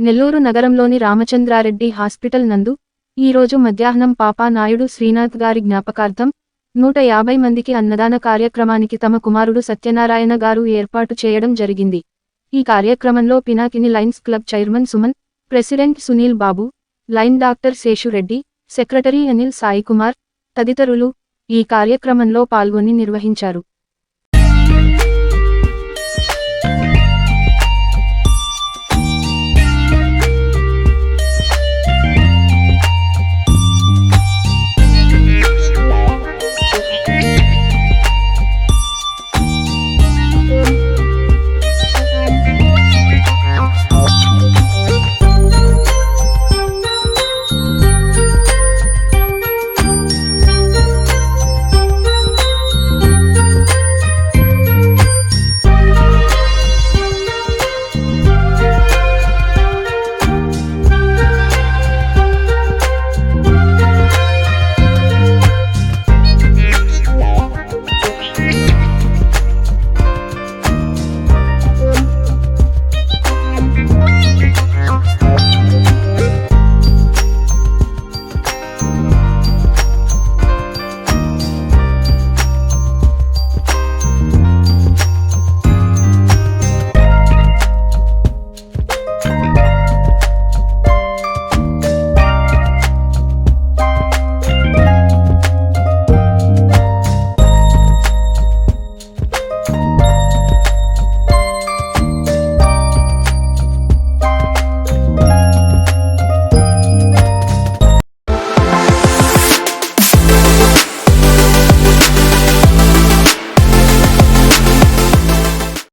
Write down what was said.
నెల్లూరు నగరంలోని రామచంద్రారెడ్డి హాస్పిటల్ నందు ఈరోజు మధ్యాహ్నం పాపా నాయుడు శ్రీనాథ్ గారి జ్ఞాపకార్థం నూట యాభై మందికి అన్నదాన కార్యక్రమానికి తమ కుమారుడు సత్యనారాయణ గారు ఏర్పాటు చేయడం జరిగింది. ఈ కార్యక్రమంలో Pinakini lions club chairman Suman president Sunil Babu lion doctor Seshureddy secretary Anil Saikumar తదితరులు ఈ కార్యక్రమంలో పాల్గొని నిర్వహించారు.